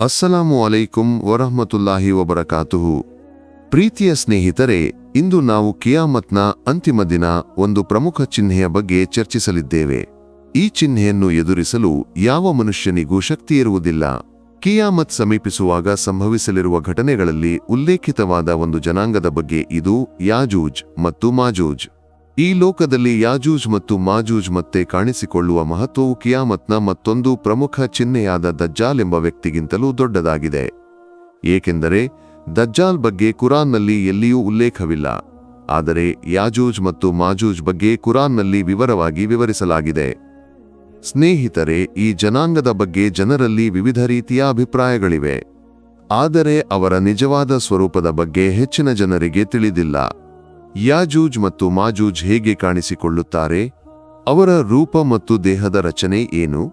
ಅಸ್ಸಲಾಮು ಅಲೈಕುಂ ವರಹಮತುಲ್ಲಾಹಿ ವಬರಕಾತುಹು ಪ್ರೀತಿಯ ಸ್ನೇಹಿತರೆ, ಇಂದು ನಾವು ಕಿಯಾಮತ್ನ ಅಂತಿಮ ದಿನ ಒಂದು ಪ್ರಮುಖ ಚಿಹ್ನೆಯ ಬಗ್ಗೆ ಚರ್ಚಿಸಲಿದ್ದೇವೆ. ಈ ಚಿಹ್ನೆಯನ್ನು ಎದುರಿಸಲು ಯಾವ ಮನುಷ್ಯನಿಗೂ ಶಕ್ತಿ ಇರುವುದಿಲ್ಲ. ಕಿಯಾಮತ್ ಸಮೀಪಿಸುವಾಗ ಸಂಭವಿಸಲಿರುವ ಘಟನೆಗಳಲ್ಲಿ ಉಲ್ಲೇಖಿತವಾದ ಒಂದು ಜನಾಂಗದ ಬಗ್ಗೆ ಇದು ಯಾಜೂಜ್ ಮತ್ತು ಮಾಜೂಜ್. ಈ ಲೋಕದಲ್ಲಿ ಯಾಜೂಜ್ ಮತ್ತು ಮಾಜೂಜ್ ಮತ್ತೆ ಕಾಣಿಸಿಕೊಳ್ಳುವ ಮಹತ್ವವು ಕಿಯಾಮತ್ನ ಮತ್ತೊಂದು ಪ್ರಮುಖ ಚಿಹ್ನೆಯಾದ ದಜ್ಜಾಲ್ ಎಂಬ ವ್ಯಕ್ತಿಗಿಂತಲೂ ದೊಡ್ಡದಾಗಿದೆ. ಏಕೆಂದರೆ, ದಜ್ಜಾಲ್ ಬಗ್ಗೆ ಕುರಾನ್ನಲ್ಲಿ ಎಲ್ಲಿಯೂ ಉಲ್ಲೇಖವಿಲ್ಲ. ಆದರೆ, ಯಾಜೂಜ್ ಮತ್ತು ಮಾಜೂಜ್ ಬಗ್ಗೆ ಕುರಾನ್ನಲ್ಲಿ ವಿವರವಾಗಿ ವಿವರಿಸಲಾಗಿದೆ. ಸ್ನೇಹಿತರೆ, ಈ ಜನಾಂಗದ ಬಗ್ಗೆ ಜನರಲ್ಲಿ ವಿವಿಧ ರೀತಿಯ ಅಭಿಪ್ರಾಯಗಳಿವೆ. ಆದರೆ, ಅವರ ನಿಜವಾದ ಸ್ವರೂಪದ ಬಗ್ಗೆ ಹೆಚ್ಚಿನ ಜನರಿಗೆ ತಿಳಿದಿಲ್ಲ. ಯಾಜೂಜ್ ಮತ್ತು ಮಾಜೂಜ್ ಹೇಗೆ ಕಾಣಿಸಿಕೊಳ್ಳುತ್ತಾರೆ? ಅವರ ರೂಪ ಮತ್ತು ದೇಹದ ರಚನೆ ಏನು?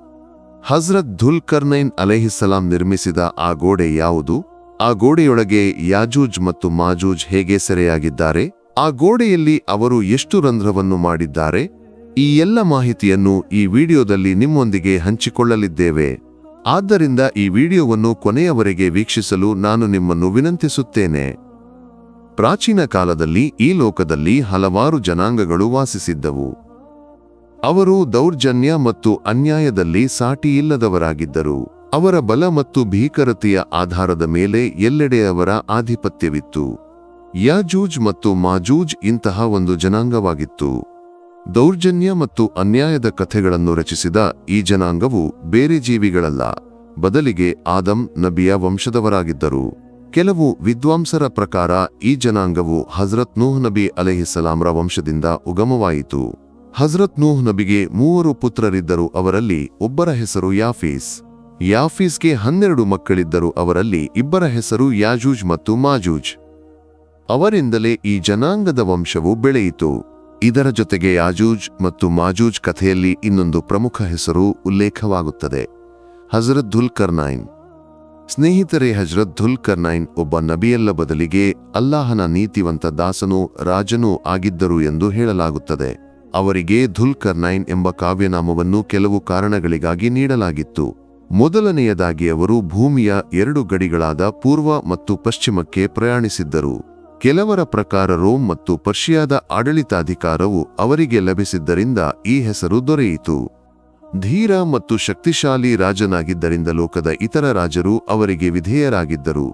ಹಜ್ರತ್ ಧುಲ್ ಕರ್ನೈನ್ ಅಲೆಹಿಸ್ಸಲಾಂ ನಿರ್ಮಿಸಿದ ಆ ಗೋಡೆ ಯಾವುದು? ಆ ಗೋಡೆಯೊಳಗೆ ಯಾಜೂಜ್ ಮತ್ತು ಮಾಜೂಜ್ ಹೇಗೆ ಸೆರೆಯಾಗಿದ್ದಾರೆ? ಆ ಗೋಡೆಯಲ್ಲಿ ಅವರು ಎಷ್ಟು ರಂಧ್ರವನ್ನು ಮಾಡಿದ್ದಾರೆ? ಈ ಎಲ್ಲ ಮಾಹಿತಿಯನ್ನು ಈ ವಿಡಿಯೋದಲ್ಲಿ ನಿಮ್ಮೊಂದಿಗೆ ಹಂಚಿಕೊಳ್ಳಲಿದ್ದೇವೆ. ಆದ್ದರಿಂದ ಈ ವಿಡಿಯೋವನ್ನು ಕೊನೆಯವರೆಗೆ ವೀಕ್ಷಿಸಲು ನಾನು ನಿಮ್ಮನ್ನು ವಿನಂತಿಸುತ್ತೇನೆ. ಪ್ರಾಚೀನ ಕಾಲದಲ್ಲಿ ಈ ಲೋಕದಲ್ಲಿ ಹಲವಾರು ಜನಾಂಗಗಳು ವಾಸಿಸಿದ್ದವು. ಅವರು ದೌರ್ಜನ್ಯ ಮತ್ತು ಅನ್ಯಾಯದಲ್ಲಿ ಸಾಟಿಯಿಲ್ಲದವರಾಗಿದ್ದರು. ಅವರ ಬಲ ಮತ್ತು ಭೀಕರತೆಯ ಆಧಾರದ ಮೇಲೆ ಎಲ್ಲೆಡೆ ಅವರ ಆಧಿಪತ್ಯವಿತ್ತು. ಯಾಜೂಜ್ ಮತ್ತು ಮಾಜೂಜ್ ಇಂತಹ ಒಂದು ಜನಾಂಗವಾಗಿತ್ತು. ದೌರ್ಜನ್ಯ ಮತ್ತು ಅನ್ಯಾಯದ ಕಥೆಗಳನ್ನು ರಚಿಸಿದ ಈ ಜನಾಂಗವು ಬೇರೆ ಜೀವಿಗಳಲ್ಲ, ಬದಲಿಗೆ ಆದಂ ನಬಿಯ ವಂಶದವರಾಗಿದ್ದರು. ಕೆಲವು ವಿದ್ವಾಂಸರ ಪ್ರಕಾರ, ಈ ಜನಾಂಗವು ಹಜರತ್ ನೂಹ್ ನಬಿ ಅಲೆಹಿಸಲಾಂರ ವಂಶದಿಂದ ಉಗಮವಾಯಿತು. ಹಜರತ್ ನೂಹ್ ನಬಿಗೆ ಮೂವರು ಪುತ್ರರಿದ್ದರು, ಅವರಲ್ಲಿ ಒಬ್ಬರ ಹೆಸರು ಯಾಫೀಸ್. ಯಾಫೀಸ್ಗೆ ಹನ್ನೆರಡು ಮಕ್ಕಳಿದ್ದರು, ಅವರಲ್ಲಿ ಇಬ್ಬರ ಹೆಸರು ಯಾಜೂಜ್ ಮತ್ತು ಮಾಜೂಜ್. ಅವರಿಂದಲೇ ಈ ಜನಾಂಗದ ವಂಶವು ಬೆಳೆಯಿತು. ಇದರ ಜೊತೆಗೆ ಯಾಜೂಜ್ ಮತ್ತು ಮಾಜೂಜ್ ಕಥೆಯಲ್ಲಿ ಇನ್ನೊಂದು ಪ್ರಮುಖ ಹೆಸರು ಉಲ್ಲೇಖವಾಗುತ್ತದೆ. ಹಜರತ್ ಧುಲ್ ಕರ್ನೈನ್ ಸ್ನೇಹಿತರೆ, ಹಜ್ರತ್ ಧುಲ್ ಕರ್ನೈನ್ ಒಬ್ಬ ನಬಿಯಲ್ಲ ಬದಲಿಗೆ ಅಲ್ಲಾಹನ ನೀತಿವಂತ ದಾಸನೂ ರಾಜನೂ ಆಗಿದ್ದರು ಎಂದು ಹೇಳಲಾಗುತ್ತದೆ. ಅವರಿಗೆ ಧುಲ್ ಕರ್ನೈನ್ ಎಂಬ ಕಾವ್ಯನಾಮವನ್ನು ಕೆಲವು ಕಾರಣಗಳಿಗಾಗಿ ನೀಡಲಾಗಿತ್ತು. ಮೊದಲನೆಯದಾಗಿ ಅವರು ಭೂಮಿಯ ಎರಡು ಗಡಿಗಳಾದ ಪೂರ್ವ ಮತ್ತು ಪಶ್ಚಿಮಕ್ಕೆ ಪ್ರಯಾಣಿಸಿದ್ದರು. ಕೆಲವರ ಪ್ರಕಾರ ರೋಮ್ ಮತ್ತು ಪರ್ಷಿಯಾದ ಆಡಳಿತಾಧಿಕಾರವು ಅವರಿಗೆ ಲಭಿಸಿದ್ದರಿಂದ ಈ ಹೆಸರು ದೊರೆಯಿತು. ಧೀರ ಮತ್ತು ಶಕ್ತಿಶಾಲಿ ರಾಜನಾಗಿದ್ದರಿಂದ ಲೋಕದ ಇತರ ರಾಜರು ಅವರಿಗೆ ವಿಧೇಯರಾಗಿದ್ದರು.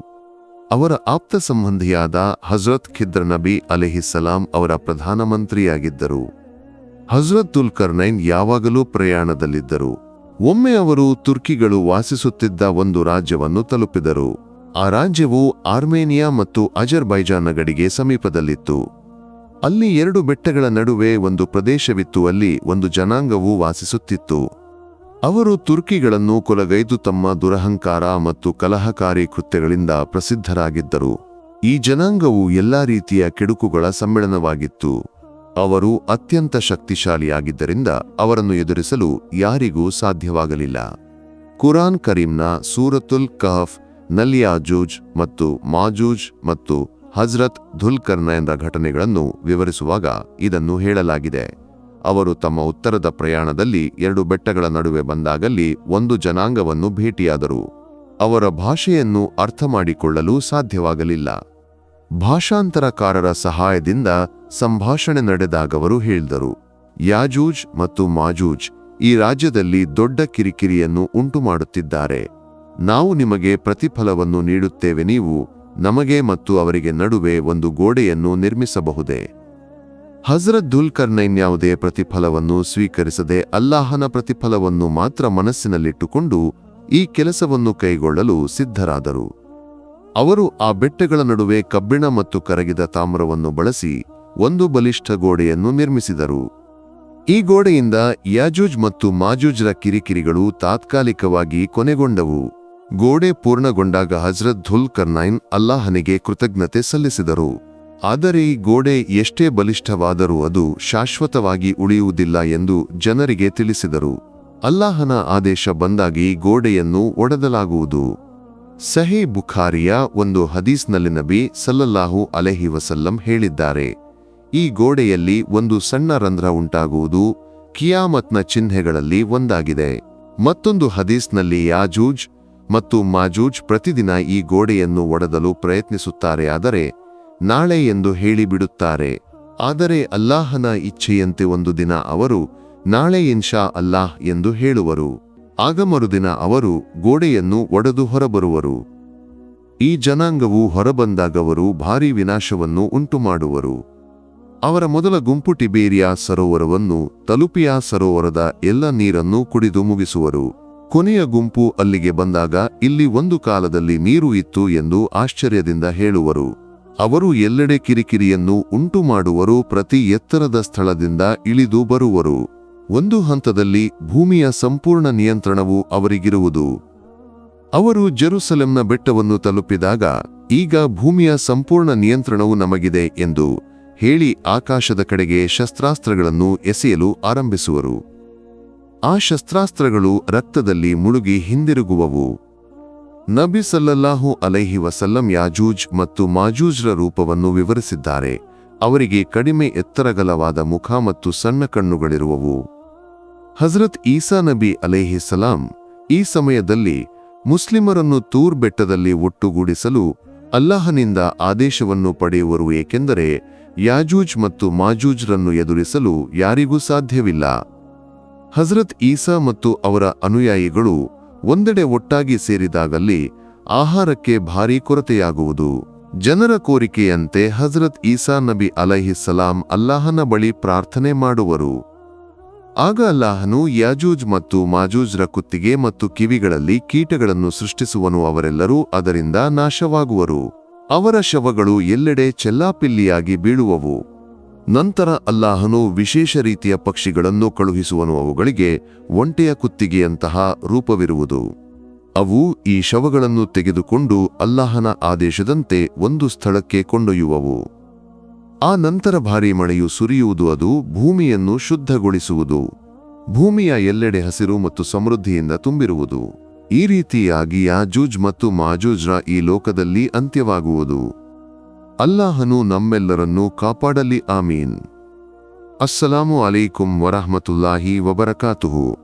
ಅವರ ಆಪ್ತ ಸಂಬಂಧಿಯಾದ ಹಜರತ್ ಖಿದ್ರ ನಬಿ ಅಲೆಹಿಸ್ಸಲಾಂ ಅವರ ಪ್ರಧಾನಮಂತ್ರಿಯಾಗಿದ್ದರು ಹಜರತ್ ಉಲ್ ಕರ್ನೈನ್ ಯಾವಾಗಲೂ ಪ್ರಯಾಣದಲ್ಲಿದ್ದರು. ಒಮ್ಮೆ ಅವರು ತುರ್ಕಿಗಳು ವಾಸಿಸುತ್ತಿದ್ದ ಒಂದು ರಾಜ್ಯವನ್ನು ತಲುಪಿದರು. ಆ ರಾಜ್ಯವು ಆರ್ಮೇನಿಯಾ ಮತ್ತು ಅಜರ್ಬೈಜಾನ್ನ ಗಡಿಗೆ ಸಮೀಪದಲ್ಲಿತ್ತು. ಅಲ್ಲಿ ಎರಡು ಬೆಟ್ಟಗಳ ನಡುವೆ ಒಂದು ಪ್ರದೇಶವಿತ್ತು, ಅಲ್ಲಿ ಒಂದು ಜನಾಂಗವು ವಾಸಿಸುತ್ತಿತ್ತು. ಅವರು ತುರ್ಕಿಗಳನ್ನು ಕೊಲಗೈದು ತಮ್ಮ ದುರಹಂಕಾರ ಮತ್ತು ಕಲಹಕಾರಿ ಕೃತ್ಯಗಳಿಂದ ಪ್ರಸಿದ್ಧರಾಗಿದ್ದರು. ಈ ಜನಾಂಗವು ಎಲ್ಲಾ ರೀತಿಯ ಕೆಡುಕುಗಳ ಸಮ್ಮೇಳನವಾಗಿತ್ತು. ಅವರು ಅತ್ಯಂತ ಶಕ್ತಿಶಾಲಿಯಾಗಿದ್ದರಿಂದ ಅವರನ್ನು ಎದುರಿಸಲು ಯಾರಿಗೂ ಸಾಧ್ಯವಾಗಲಿಲ್ಲ. ಕುರಾನ್ ಕರೀಂನ ಸೂರತುಲ್ ಕಹಫ್, ನಲಿಯಾಜೂಜ್ ಮತ್ತು ಮಾಜೂಜ್ ಮತ್ತು ಹಜ್ರತ್ ಧುಲ್ಕರ್ನ ಎಂದ ಘಟನೆಗಳನ್ನು ವಿವರಿಸುವಾಗ ಇದನ್ನು ಹೇಳಲಾಗಿದೆ. ಅವರು ತಮ್ಮ ಉತ್ತರದ ಪ್ರಯಾಣದಲ್ಲಿ ಎರಡು ಬೆಟ್ಟಗಳ ನಡುವೆ ಬಂದಾಗಲ್ಲಿ ಒಂದು ಜನಾಂಗವನ್ನು ಭೇಟಿಯಾದರು. ಅವರ ಭಾಷೆಯನ್ನು ಅರ್ಥ ಮಾಡಿಕೊಳ್ಳಲು ಸಾಧ್ಯವಾಗಲಿಲ್ಲ. ಭಾಷಾಂತರಕಾರರ ಸಹಾಯದಿಂದ ಸಂಭಾಷಣೆ ನಡೆದಾಗವರು ಹೇಳಿದರು, ಯಾಜೂಜ್ ಮತ್ತು ಮಾಜೂಜ್ ಈ ರಾಜ್ಯದಲ್ಲಿ ದೊಡ್ಡ ಕಿರಿಕಿರಿಯನ್ನು ಉಂಟುಮಾಡುತ್ತಿದ್ದಾರೆ. ನಾವು ನಿಮಗೆ ಪ್ರತಿಫಲವನ್ನು ನೀಡುತ್ತೇವೆ, ನೀವು ನಮಗೆ ಮತ್ತು ಅವರಿಗೆ ನಡುವೆ ಒಂದು ಗೋಡೆಯನ್ನು ನಿರ್ಮಿಸಬಹುದೇ? ಹಜರತ್ ದುಲ್ಕರ್ನೈನ್ ಯಾವುದೇ ಪ್ರತಿಫಲವನ್ನು ಸ್ವೀಕರಿಸದೆ ಅಲ್ಲಾಹನ ಪ್ರತಿಫಲವನ್ನು ಮಾತ್ರ ಮನಸ್ಸಿನಲ್ಲಿಟ್ಟುಕೊಂಡು ಈ ಕೆಲಸವನ್ನು ಕೈಗೊಳ್ಳಲು ಸಿದ್ಧರಾದರು. ಅವರು ಆ ಬೆಟ್ಟಗಳ ನಡುವೆ ಕಬ್ಬಿಣ ಮತ್ತು ಕರಗಿದ ತಾಮ್ರವನ್ನು ಬಳಸಿ ಒಂದು ಬಲಿಷ್ಠ ಗೋಡೆಯನ್ನು ನಿರ್ಮಿಸಿದರು. ಈ ಗೋಡೆಯಿಂದ ಯಾಜೂಜ್ ಮತ್ತು ಮಾಜೂಜ್ರ ಕಿರಿಕಿರಿಗಳು ತಾತ್ಕಾಲಿಕವಾಗಿ ಕೊನೆಗೊಂಡವು. ಗೋಡೆ ಪೂರ್ಣಗೊಂಡಾಗ ಹಜ್ರತ್ ಧುಲ್ ಕರ್ನೈನ್ ಅಲ್ಲಾಹನಿಗೆ ಕೃತಜ್ಞತೆ ಸಲ್ಲಿಸಿದರು. ಆದರೆ ಈ ಗೋಡೆ ಎಷ್ಟೇ ಬಲಿಷ್ಠವಾದರೂ ಅದು ಶಾಶ್ವತವಾಗಿ ಉಳಿಯುವುದಿಲ್ಲ ಎಂದು ಜನರಿಗೆ ತಿಳಿಸಿದರು. ಅಲ್ಲಾಹನ ಆದೇಶ ಬಂದಾಗಿ ಗೋಡೆಯನ್ನು ಒಡೆದಲಾಗುವುದು. ಸಹಿ ಬುಖಾರಿಯ ಒಂದು ಹದೀಸ್ನಲ್ಲಿ ನಬಿ ಸಲ್ಲಲ್ಲಾಹು ಅಲೆಹಿ ವಸಲ್ಲಂ ಹೇಳಿದ್ದಾರೆ. ಈ ಗೋಡೆಯಲ್ಲಿ ಒಂದು ಸಣ್ಣ ರಂಧ್ರ ಉಂಟಾಗುವುದು, ಕಿಯಾಮತ್ನ ಚಿಹ್ನೆಗಳಲ್ಲಿ ಒಂದಾಗಿದೆ. ಮತ್ತೊಂದು ಹದೀಸ್ನಲ್ಲಿ ಯಾಜೂಜ್ ಮತ್ತು ಮಾಜೂಜ್ ಪ್ರತಿದಿನ ಈ ಗೋಡೆಯನ್ನು ಒಡೆದಲು ಪ್ರಯತ್ನಿಸುತ್ತಾರೆ ಆದರೆ, ನಾಳೆ ಎಂದು ಹೇಳಿಬಿಡುತ್ತಾರೆ. ಆದರೆ ಅಲ್ಲಾಹನ ಇಚ್ಛೆಯಂತೆ ಒಂದು ದಿನ ಅವರು, ನಾಳೆ ಇನ್ಶಾ ಅಲ್ಲಾಹ್ ಎಂದು ಹೇಳುವರು. ಆಗ ಮರುದಿನ ಅವರು ಗೋಡೆಯನ್ನು ಒಡೆದು ಹೊರಬರುವರು. ಈ ಜನಾಂಗವು ಹೊರಬಂದಾಗವರು ಭಾರೀ ವಿನಾಶವನ್ನು ಉಂಟುಮಾಡುವರು. ಅವರ ಮೊದಲ ಗುಂಪು ಟಿಬೇರಿಯಾ ಸರೋವರವನ್ನು, ತಲುಪಿಯಾ ಸರೋವರದ ಎಲ್ಲ ನೀರನ್ನು ಕುಡಿದು ಮುಗಿಸುವರು. ಕೊನೆಯ ಗುಂಪು ಅಲ್ಲಿಗೆ ಬಂದಾಗ ಇಲ್ಲಿ ಒಂದು ಕಾಲದಲ್ಲಿ ನೀರು ಇತ್ತು ಎಂದು ಆಶ್ಚರ್ಯದಿಂದ ಹೇಳುವರು. ಅವರು ಎಲ್ಲೆಡೆ ಕಿರಿಕಿರಿಯನ್ನು ಉಂಟು ಮಾಡುವರು ಪ್ರತಿ ಎತ್ತರದ ಸ್ಥಳದಿಂದ ಇಳಿದು ಬರುವರು. ಒಂದು ಹಂತದಲ್ಲಿ ಭೂಮಿಯ ಸಂಪೂರ್ಣ ನಿಯಂತ್ರಣವು ಅವರಿಗಿರುವುದು. ಅವರು ಜೆರುಸಲೆಂನ ಬೆಟ್ಟವನ್ನು ತಲುಪಿದಾಗ, ಈಗ ಭೂಮಿಯ ಸಂಪೂರ್ಣ ನಿಯಂತ್ರಣವು ನಮಗಿದೆ ಎಂದು ಹೇಳಿ ಆಕಾಶದ ಕಡೆಗೆ ಶಸ್ತ್ರಾಸ್ತ್ರಗಳನ್ನು ಎಸೆಯಲು ಆರಂಭಿಸುವರು. ಆ ಶಸ್ತ್ರಾಸ್ತ್ರಗಳು ರಕ್ತದಲ್ಲಿ ಮುಳುಗಿ ಹಿಂದಿರುಗುವವು. ನಬಿ ಸಲ್ಲಲ್ಲಾಹು ಅಲೈಹಿ ವಸಲ್ಲಂ ಯಾಜೂಜ್ ಮತ್ತು ಮಾಜೂಜ್ರ ರೂಪವನ್ನು ವಿವರಿಸಿದ್ದಾರೆ. ಅವರಿಗೆ ಕಡಿಮೆ ಎತ್ತರಗಲವಾದ ಮುಖ ಮತ್ತು ಸಣ್ಣ ಕಣ್ಣುಗಳಿರುವವು. ಹಜರತ್ ಈಸಾ ನಬಿ ಅಲೈಹಿ ಸಲಾಂ ಈ ಸಮಯದಲ್ಲಿ ಮುಸ್ಲಿಮರನ್ನು ತೂರ್ ಬೆಟ್ಟದಲ್ಲಿ ಒಟ್ಟುಗೂಡಿಸಲು ಅಲ್ಲಾಹನಿಂದ ಆದೇಶವನ್ನು ಪಡೆಯುವರು ಏಕೆಂದರೆ ಯಾಜೂಜ್ ಮತ್ತು ಮಾಜೂಜ್ರನ್ನು ಎದುರಿಸಲು ಯಾರಿಗೂ ಸಾಧ್ಯವಿಲ್ಲ. ಹಜರತ್ ಈಸಾ ಮತ್ತು ಅವರ ಅನುಯಾಯಿಗಳು ಒಂದೆಡೆ ಒಟ್ಟಾಗಿ ಸೇರಿದಾಗಲ್ಲಿ ಆಹಾರಕ್ಕೆ ಭಾರೀ ಕೊರತೆಯಾಗುವುದು. ಜನರ ಕೋರಿಕೆಯಂತೆ ಹಜರತ್ ಈಸಾ ನಬಿ ಅಲೈಹಿಸ್ಸಲಾಂ ಅಲ್ಲಾಹನ ಬಳಿ ಪ್ರಾರ್ಥನೆ ಮಾಡುವರು. ಆಗ ಅಲ್ಲಾಹನು ಯಾಜೂಜ್ ಮತ್ತು ಮಾಜೂಜ್ರ ಕುತ್ತಿಗೆ ಮತ್ತು ಕಿವಿಗಳಲ್ಲಿ ಕೀಟಗಳನ್ನು ಸೃಷ್ಟಿಸುವನು ಅವರೆಲ್ಲರೂ ಅದರಿಂದ ನಾಶವಾಗುವರು. ಅವರ ಶವಗಳು ಎಲ್ಲೆಡೆ ಚೆಲ್ಲಾಪಿಲ್ಲಿಯಾಗಿ ಬೀಳುವವು. ನಂತರ ಅಲ್ಲಾಹನು ವಿಶೇಷ ರೀತಿಯ ಪಕ್ಷಿಗಳನ್ನು ಕಳುಹಿಸುವನು. ಅವುಗಳಿಗೆ ಒಂಟೆಯ ಕುತ್ತಿಗೆಯಂತಹ ರೂಪವಿರುವುದು. ಅವು ಈ ಶವಗಳನ್ನು ತೆಗೆದುಕೊಂಡು ಅಲ್ಲಾಹನ ಆದೇಶದಂತೆ ಒಂದು ಸ್ಥಳಕ್ಕೆ ಕೊಂಡೊಯ್ಯುವವು. ಆ ನಂತರ ಭಾರೀ ಮಳೆಯು ಸುರಿಯುವುದು, ಅದು ಭೂಮಿಯನ್ನು ಶುದ್ಧಗೊಳಿಸುವುದು. ಭೂಮಿಯ ಎಲ್ಲೆಡೆ ಹಸಿರು ಮತ್ತು ಸಮೃದ್ಧಿಯಿಂದ ತುಂಬಿರುವುದು. ಈ ರೀತಿಯಾಗಿ ಯಾಜೂಜ್ ಮತ್ತು ಮಾಜೂಜ್ರ ಈ ಲೋಕದಲ್ಲಿ ಅಂತ್ಯವಾಗುವುದು. ಅಲ್ಲಾಹನು ನಮ್ಮೆಲ್ಲರನ್ನೂ ಕಾಪಾಡಲಿ ಆಮೀನ್. ಅಸ್ಸಲಾಮು ಅಲೈಕುಂ ವರಹಮತುಲ್ಲಾಹಿ ವಬರಕಾತುಹು.